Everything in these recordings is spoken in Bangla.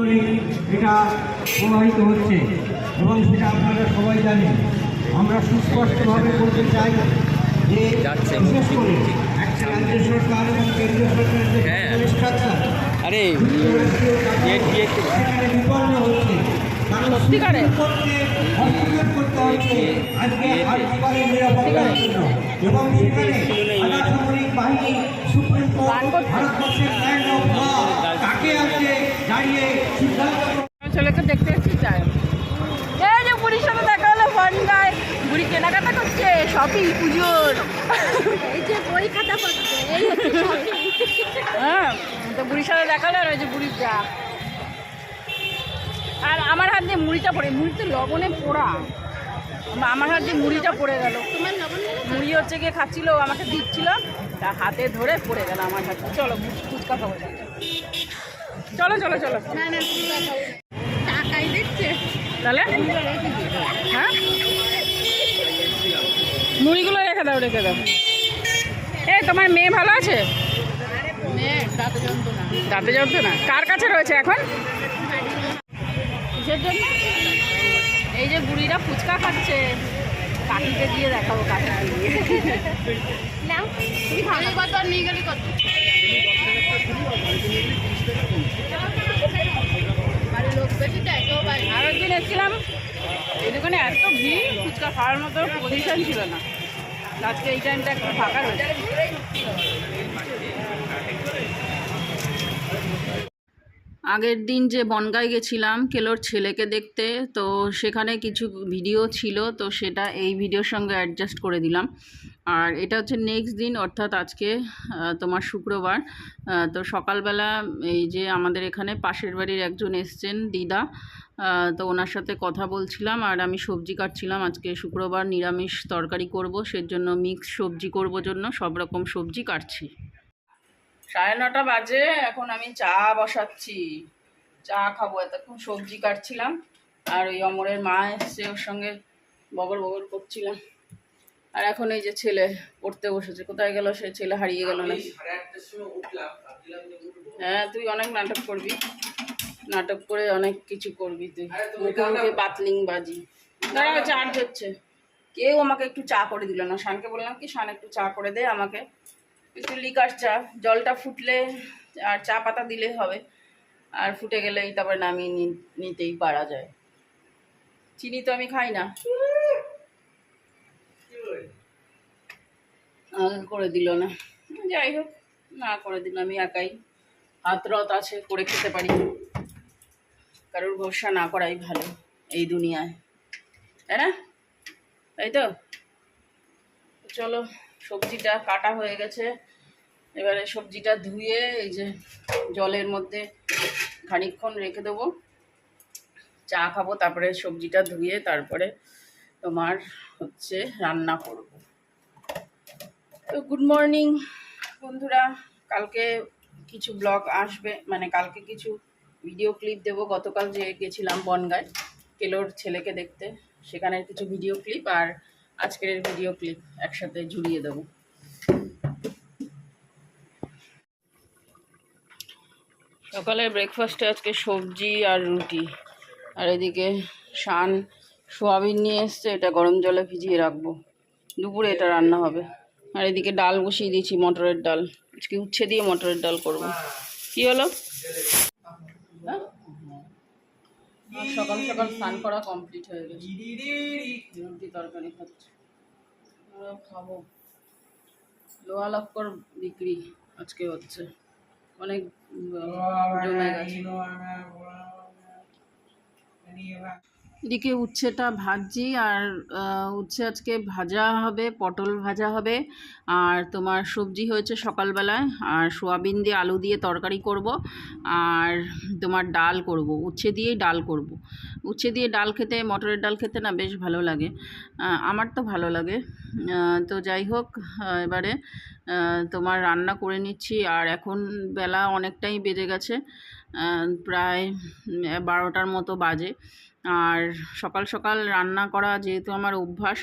করে এটা প্রবাহিত হচ্ছে এবং সেটা আপনারা সবাই জানেন। আমরা সুস্পষ্টভাবে বলতে চাই যে যাচ্ছে, বিশেষ করে একটা রাজ্য সরকার এবং কেন্দ্র সরকারের হ্যাঁ। স্ট্রাকচার আরে সেখানে বিপন্ন হচ্ছে। সত্যিকারে? হস্তক্ষেপ করতে হচ্ছে আজকে আজকালের নিরাপত্তার জন্য। এবং সেখানে আধা সামরিক বাহিনী সুপ্রিম কোর্ট ভারতবর্ষের ল্যান্ড অফ ছেলেকে দেখতে এসেছি এই যে বুড়ির সাথে দেখা হলো বনগায় বুড়ি কেনাকাটা করছে শপিং পুজোর। এই যে বই খাতা। হ্যাঁ তো বুড়ির সাথে দেখা হলো আর ওই যে বুড়ির যা। আর আমার হাত দিয়ে মুড়িটা পড়ে মুড়ি তো লবণে পোড়া। আমার হাত দিয়ে মুড়িটা পড়ে গেল? মুড়ি হচ্ছে গিয়ে খাচ্ছিল আমাকে দিচ্ছিল তা হাতে ধরে পড়ে গেল আমার হাতে চলো ফুচকা খাব। চলো চলো চলো। তাহলে? হ্যাঁ? মুড়িগুলো রেখে দাও রেখে দাও। এই তোমার মেয়ে ভালো আছে? যন্ত্রণা। দাঁতে না কার কাছে রয়েছে এখন? কিসের জন্য? এই যে বুড়িরা ফুচকা খাচ্ছে। কাকিকে দিয়ে দেখাবো কাকিকে দিয়ে। নাও তুমি খালি কত নিয়ে গেলি কত বাড়ির লোক বেশি দেয় কেউ বাড়ি আর একদিন এসেছিলাম এই দোকানে এত ভিড়, ফুচকা খাওয়ার মতো পজিশন ছিল না। আজকে এই টাইমটা একটু ফাঁকা রয়েছে। আগের দিন যে বনগায় গেছিলাম কেলোর ছেলেকে দেখতে, তো সেখানে কিছু ভিডিও ছিল, তো সেটা এই ভিডিওর সঙ্গে অ্যাডজাস্ট করে দিলাম। আর এটা হচ্ছে নেক্সট দিন, অর্থাৎ আজকে তোমার শুক্রবার। তো সকালবেলা এই যে আমাদের এখানে পাশের বাড়ির একজন এসছেন, দিদা। তো ওনার সাথে কথা বলছিলাম আর আমি সবজি কাটছিলাম। আজকে শুক্রবার নিরামিষ তরকারি করব সেজন্য মিক্স সবজি করব জন্য সব রকম সবজি কাটছি। সাড়ে নটা বাজে এখন আমি চা বসাচ্ছি। চা খাব এতক্ষণ সবজি কাটছিলাম। আর ওই অমরের মা এসছে ওর সঙ্গে বগর বগর করছিলাম। আর এখন এই যে ছেলে পড়তে বসেছে কোথায় গেল সে ছেলে হারিয়ে গেল না? হ্যাঁ তুই অনেক নাটক করবি। নাটক করে অনেক কিছু করবি তুই। মুখে মুখে বাতলিং বাজি। দাঁড়া চার্জ হচ্ছে। কেউ আমাকে একটু চা করে দিল না। শানকে বললাম কি শান একটু চা করে দে আমাকে। একটু লিকার চা। জলটা ফুটলে আর চা পাতা দিলে হবে। আর ফুটে গেলেই তারপর নামিয়ে নিতেই পারা যায়। চিনি তো আমি খাই না। করে দিল না। যাই হোক না করে দিল। আমি একাই। হাত রত আছে করে খেতে পারি। কারোর ভরসা না করাই ভালো এই দুনিয়ায়। তাই না? তাই তো? চলো, সবজিটা কাটা হয়ে গেছে। এবারে সবজিটা ধুয়ে এই যে জলের মধ্যে খানিকক্ষণ রেখে দেবো। চা খাব, তারপরে সবজিটা ধুয়ে তারপরে তোমার হচ্ছে রান্না করব। তো গুড মর্নিং বন্ধুরা। কালকে কিছু ব্লগ আসবে মানে কালকে কিছু ভিডিও ক্লিপ দেবো। গতকাল যে গেছিলাম বনগায়, কেলোর ছেলেকে দেখতে সেখানের কিছু ভিডিও ক্লিপ আর আজকের ভিডিও ক্লিপ একসাথে ঝুলিয়ে দেবো। সকালে ব্রেকফাস্টে আজকে সবজি আর রুটি। আর এদিকে শান সোয়াবিন নিয়ে এসছে, এটা গরম জলে ভিজিয়ে রাখব। দুপুরে এটা রান্না হবে। আর এদিকে ডাল বসিয়ে দিয়েছি, মটরের ডাল। আজকে উচ্ছে দিয়ে মটরের ডাল করব। কি হলো? সকাল সকাল স্নান করা কমপ্লিট হয়ে গেছে রুটি তরকারি খাচ্ছে খাব লোহা লক্কর বিক্রি আজকে হচ্ছে অনেক জমে গেছে এদিকে উচ্ছেটা ভাজছি আর উচ্ছে আজকে ভাজা হবে, পটল ভাজা হবে। আর তোমার সবজি হয়েছে সকালবেলায়। আর সোয়াবিন দিয়ে আলু দিয়ে তরকারি করব। আর তোমার ডাল করব। উচ্ছে দিয়েই ডাল করব। উচ্ছে দিয়ে ডাল খেতে, মটরের ডাল খেতে না বেশ ভালো লাগে। আমার তো ভালো লাগে। তো যাই হোক এবারে তোমার রান্না করে নিচ্ছি। আর এখন বেলা অনেকটাই বেজে গেছে। প্রায় বারোটার মতো বাজে। আর সকাল সকাল রান্না করা যেহেতু আমার অভ্যাস,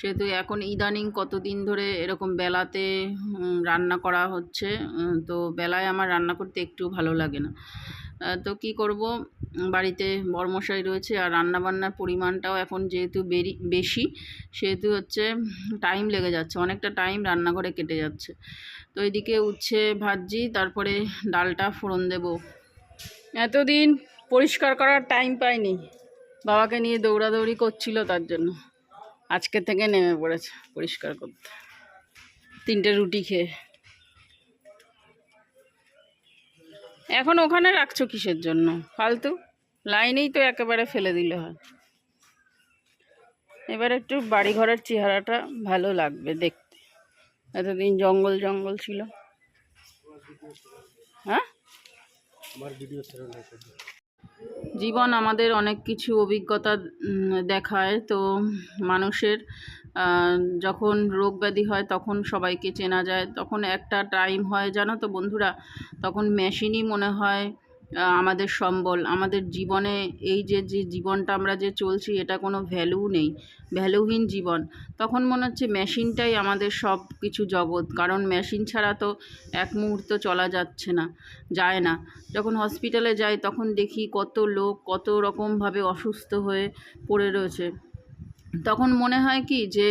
সেহেতু এখন ইদানিং কতদিন ধরে এরকম বেলাতে রান্না করা হচ্ছে তো বেলায় আমার রান্না করতে একটু ভালো লাগে না। তো কি করব? বাড়িতে বরমশাই রয়েছে আর রান্নাবান্নার পরিমাণটাও এখন যেহেতু বেরি, বেশি, সেহেতু হচ্ছে টাইম লেগে যাচ্ছে, অনেকটা টাইম রান্নাঘরে কেটে যাচ্ছে। তো এদিকে উচ্ছে ভাজি তারপরে ডালটা ফোড়ন দেব। এতদিন পরিষ্কার করার টাইম পাইনি। বাবাকে নিয়ে দৌড়াদৌড়ি করছিল তার জন্য। আজকে থেকে নেমে পড়েছে পরিষ্কার করতে। তিনটে রুটি খেয়ে। এখন ওখানে রাখছো কিসের জন্য? ফালতু। লাইনেই তো একেবারে ফেলে দিলে হয়। এবার একটু বাড়ি ঘরের চেহারাটা ভালো লাগবে দেখতে। এতদিন জঙ্গল জঙ্গল ছিল। হ্যাঁ? জীবন আমাদের অনেক কিছু অভিজ্ঞতা দেখায়। তো মানুষের যখন রোগ ব্যাধি হয় তখন সবাইকে চেনা যায়। তখন একটা টাইম হয়, জানো তো বন্ধুরা? তখন মেশিনই মনে হয় আমাদের সম্বল, আমাদের জীবনে এই যে যে জীবনটা আমরা যে চলছি, এটা কোনো ভ্যালু নেই ভ্যালুহীন জীবন। তখন মনে হচ্ছে মেশিনটাই আমাদের সব কিছু জগৎ, কারণ মেশিন ছাড়া তো এক মুহূর্ত চলা যাচ্ছে না, যায় না। যখন হসপিটালে যাই, তখন দেখি কত লোক কত রকমভাবে অসুস্থ হয়ে পড়ে রয়েছে। তখন মনে হয় কি যে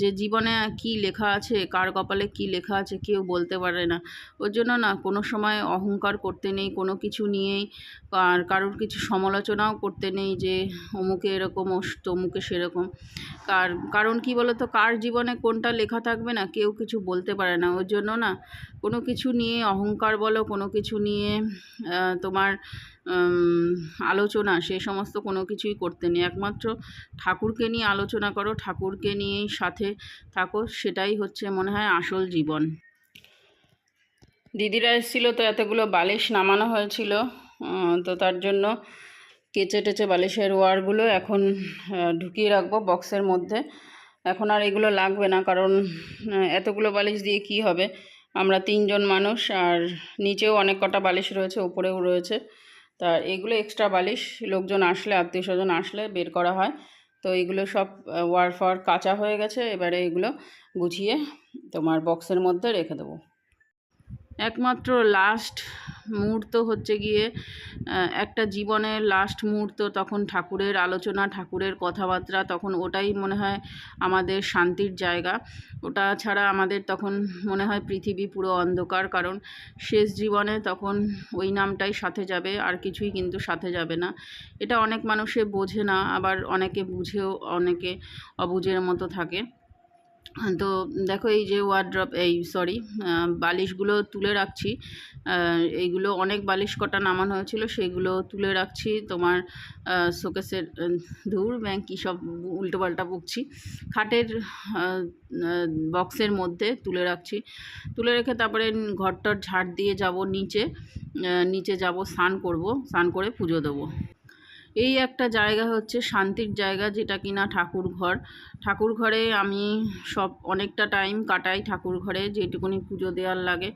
যে জীবনে কি লেখা আছে, কার কপালে কি লেখা আছে কেউ বলতে পারে না। ওর জন্য না কোনো সময় অহংকার করতে নেই, কোনো কিছু নিয়েই, আর কারোর কিছু সমালোচনাও করতে নেই যে, অমুকে এরকম তমুকে সেরকম। কার, কারণ কি বলতো, কার জীবনে কোনটা লেখা থাকবে না, কেউ কিছু বলতে পারে না। ওর জন্য না কোনো কিছু নিয়ে অহংকার বলো, কোনো কিছু নিয়ে তোমার আলোচনা, সে সমস্ত কোনো কিছুই করতে নেই। একমাত্র ঠাকুরকে নিয়ে আলোচনা করো, ঠাকুরকে নিয়েই সাথে থাকো, সেটাই হচ্ছে মনে হয় আসল জীবন। দিদিরা এসেছিল তো এতগুলো বালিশ নামানো হয়েছিল তো তার জন্য কেচে টেচে বালিশের ওয়ারগুলো এখন ঢুকিয়ে রাখব বক্সের মধ্যে। এখন আর এগুলো লাগবে না, কারণ এতগুলো বালিশ দিয়ে কি হবে? আমরা তিনজন মানুষ আর নিচেও অনেক কটা বালিশ রয়েছে, উপরেও রয়েছে। তা এগুলো এক্সট্রা বালিশ, লোকজন আসলে, আত্মীয় স্বজন আসলে বের করা হয়। তো এগুলো সব ওয়ার ফার কাঁচা হয়ে গেছে, এবারে এগুলো গুছিয়ে তোমার বক্সের মধ্যে রেখে দেবো। একমাত্র লাস্ট মুহূর্ত হচ্ছে গিয়ে একটা জীবনের লাস্ট মুহূর্ত, তখন ঠাকুরের আলোচনা, ঠাকুরের কথাবার্তা, তখন ওটাই মনে হয় আমাদের শান্তির জায়গা। ওটা ছাড়া আমাদের তখন মনে হয় পৃথিবী পুরো অন্ধকার, কারণ শেষ জীবনে তখন ওই নামটাই সাথে যাবে, আর কিছুই কিন্তু সাথে যাবে না। এটা অনেক মানুষে বোঝে না, আবার অনেকে বুঝেও, অনেকে অবুঝের মতো থাকে। তো দেখো এই যে ওয়ার্ড্রপ এই সরি বালিশগুলো তুলে রাখছি। এইগুলো অনেক বালিশ কটা নামানো হয়েছিল, সেগুলো তুলে রাখছি। তোমার শোকেসের ধূর, ব্যাংক কী সব উল্টোপাল্টা বকছি। খাটের বক্সের মধ্যে তুলে রাখছি। তুলে রেখে তারপরে ঘরটার ঝাড় দিয়ে যাব নিচে। নিচে যাব, স্নান করব। স্নান করে পুজো দেবো। এই একটা জায়গা হচ্ছে শান্তির জায়গা, যেটা কিনা ঠাকুর ঘর ঠাকুর ঘরে আমি সব অনেকটা টাইম কাটাই ঠাকুর ঘরে যেটুকুনি পুজো দেওয়ার লাগে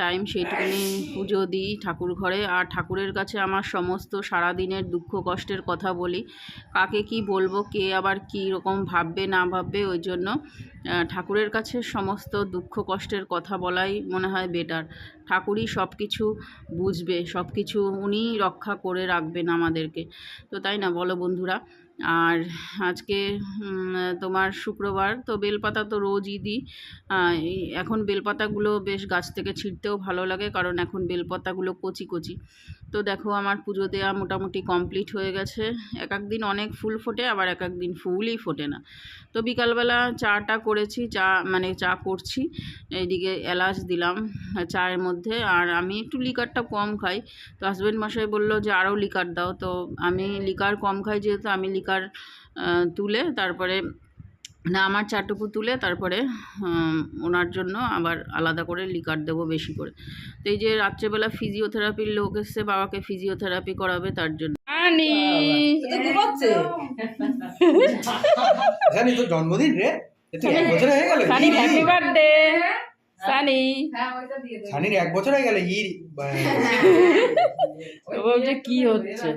টাইম সেইটুকুনি পুজো দিই ঠাকুর ঘরে আর ঠাকুরের কাছে আমার সমস্ত সারাদিনের দুঃখ কষ্টের কথা বলি, কাকে কি বলব, কে আবার কী রকম ভাববে, না ভাববে, ওই জন্য ঠাকুরের কাছে সমস্ত দুঃখ কষ্টের কথা বলাই মনে হয় বেটার ঠাকুরই সব কিছু বুঝবে সব কিছু উনিই রক্ষা করে রাখবেন আমাদেরকে। তো তাই না? বলো বন্ধুরা। আর আজকে তোমার শুক্রবার, তো বেলপাতা তো রোজই দিই। এখন বেলপাতাগুলো বেশ গাছ থেকে ছিঁড়তেও ভালো লাগে, কারণ এখন বেলপাতাগুলো কচি কচি। তো দেখো আমার পুজো দেওয়া মোটামুটি কমপ্লিট হয়ে গেছে। এক এক দিন অনেক ফুল ফোটে, আবার এক এক দিন ফুলই ফোটে না। তো বিকালবেলা চাটা করেছি, চা মানে চা করছি, এইদিকে এলাচ দিলাম চায়ের মধ্যে। আর আমি একটু লিকারটা কম খাই। তো হাজব্যান্ড মশাই বলল যে, আরও লিকার দাও। তো আমি লিকার কম খাই যেহেতু আমি লিকার তুলে, তারপরে না আমার চাটুকু তুলে তারপরে ওনার জন্য আবার আলাদা করে লিকার দেবো বেশি করে। তো এই যে রাত্রেবেলা ফিজিওথেরাপির লোক এসছে বাবাকে ফিজিওথেরাপি করাবে তার জন্য। জানি তোর জন্মদিন রে? এক বছর হয়ে গেল হ্যাপি বার্থডে সানি সানির এক বছর হয়ে গেল ই বলছে কি হচ্ছে?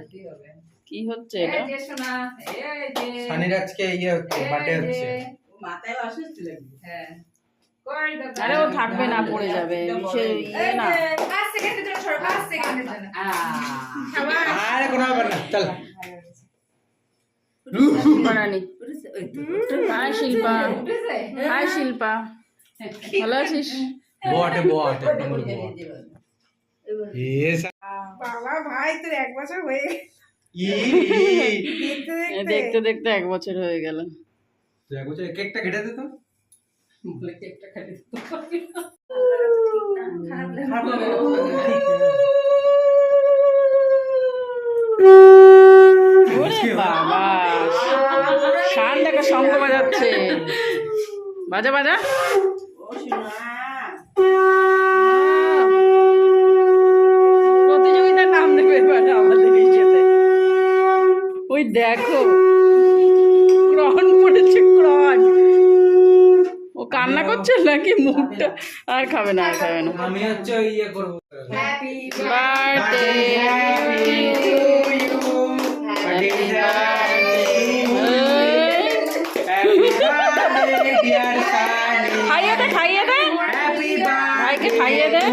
কি হচ্ছে এটা? সানির আজকে ইয়ে হচ্ছে। বার্থডে হচ্ছে আরে ও থাকবে না পড়ে যাবে। সে ইয়ে না। আরে কোনো ব্যাপার না চল। Banani hi Shilpa hi Shilpa. ভালো আছিস? বট বট নম্বর বট। বাবা ভাই তোর এক বছর হয়ে গেছে। দেখতে দেখতে এক বছর হয়ে গেল বাজা বাজা প্রতিযোগিতার নাম দেবে এবারে আমাদের ইয়েতে ওই দেখো। ক্রন পড়েছে ক্রন ও কান্না করছে নাকি মুখটা? আর খাবে না আর খাবে না। আমি হচ্ছে ওই ইয়ে করব। বার্থডে খাইয়ে দে খাইয়ে দে। খাইয়ে দে।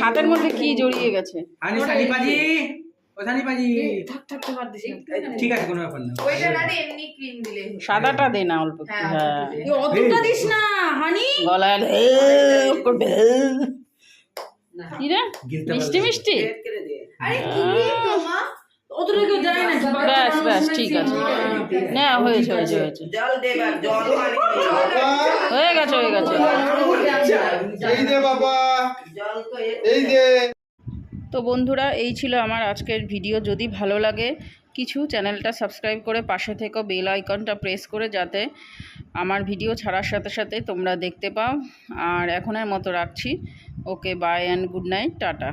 হাতের মধ্যে কি জড়িয়ে গেছে? আনি সানি সানি পাজি ঠিক আছে কোনো ব্যাপার না। সাদাটা দে না অল্প একটু, হ্যাঁ অতটা দিস না হানি। গলায় করবে। কি রে? মিষ্টি মিষ্টি? না ব্যাস ব্যাস ঠিক আছে। না হয়েছে হয়েছে হয়েছে। হয়ে গেছে হয়ে গেছে। এই দে বাবা। এই দে। তো বন্ধুরা, এই ছিল আমার আজকের ভিডিও। যদি ভালো লাগে, কিছু চ্যানেলটা সাবস্ক্রাইব করে পাশে থেকে, বেল আইকনটা প্রেস করে যাতে আমার ভিডিও ছাড়ার সাথে সাথে তোমরা দেখতে পাও। আর এখনের মতো রাখছি। Okay bye and good night tata.